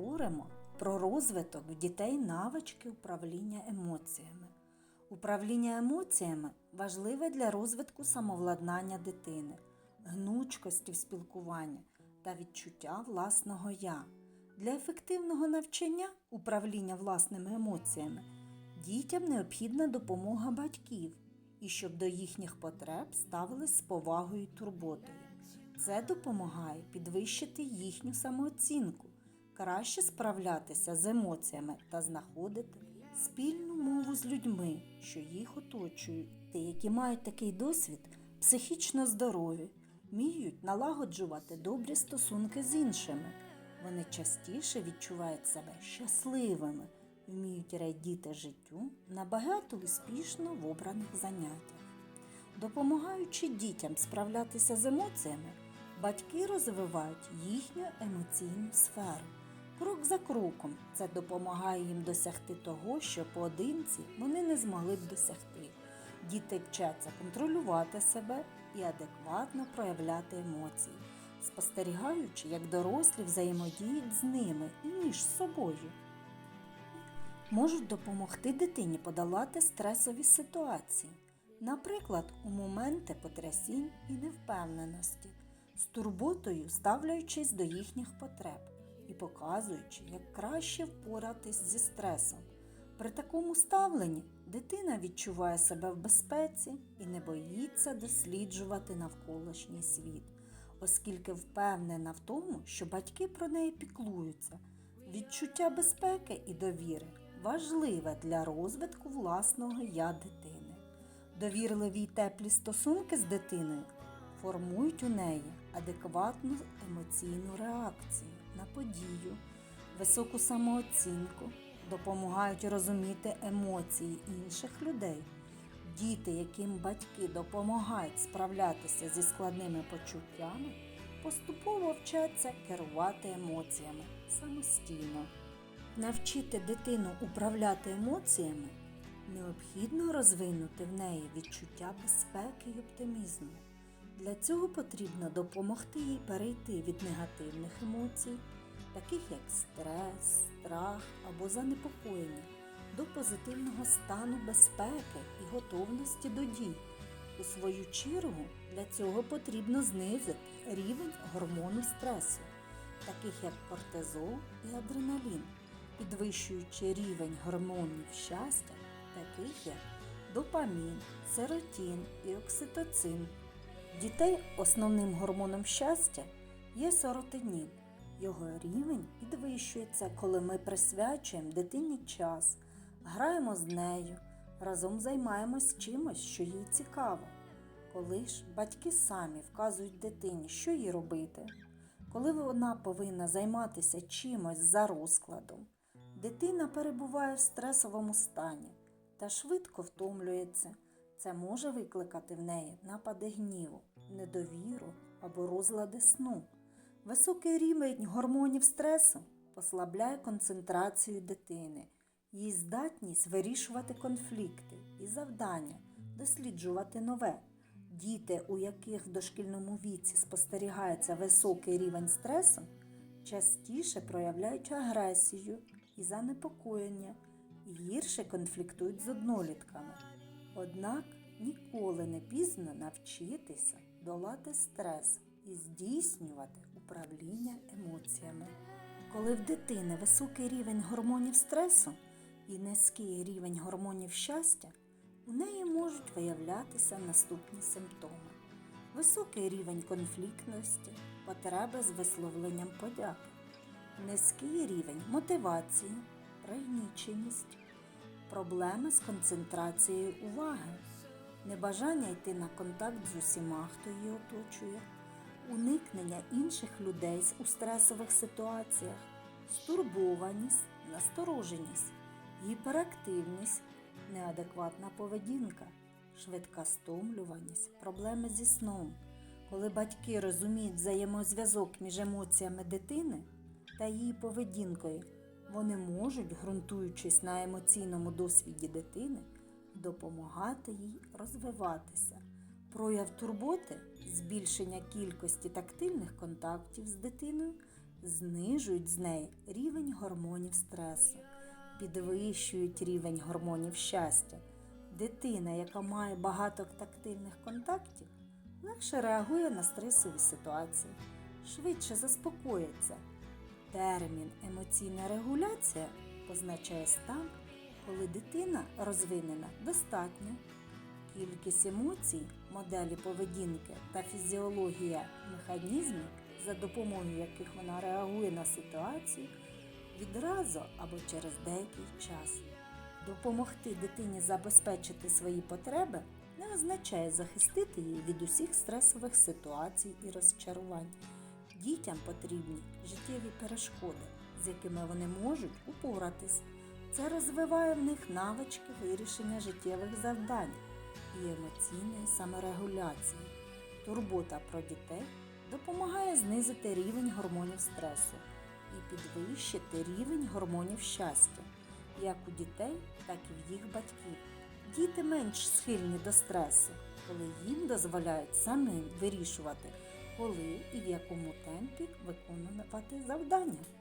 Говоримо про розвиток в дітей навички управління емоціями. Управління емоціями важливе для розвитку самовладнання дитини, гнучкості в спілкуванні та відчуття власного я. Для ефективного навчання управління власними емоціями дітям необхідна допомога батьків і щоб до їхніх потреб ставились з повагою і турботою. Це допомагає підвищити їхню самооцінку, краще справлятися з емоціями та знаходити спільну мову з людьми, що їх оточують. Ті, які мають такий досвід, психічно здорові, вміють налагоджувати добрі стосунки з іншими. Вони частіше відчувають себе щасливими, вміють радіти життю набагато успішно в обраних заняттях. Допомагаючи дітям справлятися з емоціями, батьки розвивають їхню емоційну сферу. Крок за кроком. Це допомагає їм досягти того, що поодинці вони не змогли б досягти. Діти вчаться контролювати себе і адекватно проявляти емоції, спостерігаючи, як дорослі взаємодіють з ними і між собою. Можуть допомогти дитині подолати стресові ситуації, наприклад, у моменти потрясінь і невпевненості, з турботою ставлячись до їхніх потреб і показуючи, як краще впоратись зі стресом. При такому ставленні дитина відчуває себе в безпеці і не боїться досліджувати навколишній світ, оскільки впевнена в тому, що батьки про неї піклуються. Відчуття безпеки і довіри важливе для розвитку власного я дитини. Довірливі й теплі стосунки з дитиною формують у неї адекватну емоційну реакцію на подію, високу самооцінку, допомагають розуміти емоції інших людей. Діти, яким батьки допомагають справлятися зі складними почуттями, поступово вчаться керувати емоціями самостійно. Навчити дитину управляти емоціями необхідно розвинути в неї відчуття безпеки й оптимізму. Для цього потрібно допомогти їй перейти від негативних емоцій, таких як стрес, страх або занепокоєння, до позитивного стану безпеки і готовності до дій. У свою чергу для цього потрібно знизити рівень гормону стресу, таких як кортизол і адреналін, підвищуючи рівень гормонів щастя, таких як допамін, серотін і окситоцин. Дітей основним гормоном щастя є серотонін. Його рівень підвищується, коли ми присвячуємо дитині час, граємо з нею, разом займаємось чимось, що їй цікаво. Коли ж батьки самі вказують дитині, що їй робити, коли вона повинна займатися чимось за розкладом, дитина перебуває в стресовому стані та швидко втомлюється. Це може викликати в неї напади гніву, недовіру або розлади сну. Високий рівень гормонів стресу послабляє концентрацію дитини, її здатність вирішувати конфлікти і завдання, досліджувати нове. Діти, у яких в дошкільному віці спостерігається високий рівень стресу, частіше проявляють агресію і занепокоєння і гірше конфліктують з однолітками. Однак ніколи не пізно навчитися долати стрес і здійснювати управління емоціями. Коли в дитини високий рівень гормонів стресу і низький рівень гормонів щастя, у неї можуть виявлятися наступні симптоми: високий рівень конфліктності, потреби з висловленням подяки, низький рівень мотивації, пригніченість, проблеми з концентрацією уваги, небажання йти на контакт з усіма, хто її оточує, уникнення інших людей у стресових ситуаціях, стурбованість, настороженість, гіперактивність, неадекватна поведінка, швидка стомлюваність, проблеми зі сном. Коли батьки розуміють взаємозв'язок між емоціями дитини та її поведінкою, вони можуть, ґрунтуючись на емоційному досвіді дитини, допомагати їй розвиватися. Прояв турботи, збільшення кількості тактильних контактів з дитиною знижують з неї рівень гормонів стресу, підвищують рівень гормонів щастя. Дитина, яка має багато тактильних контактів, легше реагує на стресові ситуації, швидше заспокоїться. Термін емоційна регуляція позначає стан, коли дитина розвинена достатньо. Кількість емоцій, моделі поведінки та фізіологія механізмів, за допомогою яких вона реагує на ситуацію, відразу або через деякий час. Допомогти дитині забезпечити свої потреби не означає захистити її від усіх стресових ситуацій і розчарувань. Дітям потрібні життєві перешкоди, з якими вони можуть упоратись. Це розвиває в них навички вирішення життєвих завдань і емоційної саморегуляції. Турбота про дітей допомагає знизити рівень гормонів стресу і підвищити рівень гормонів щастя, як у дітей, так і в їх батьків. Діти менш схильні до стресу, коли їм дозволяють самим вирішувати, коли і в якому темпі виконувати завдання.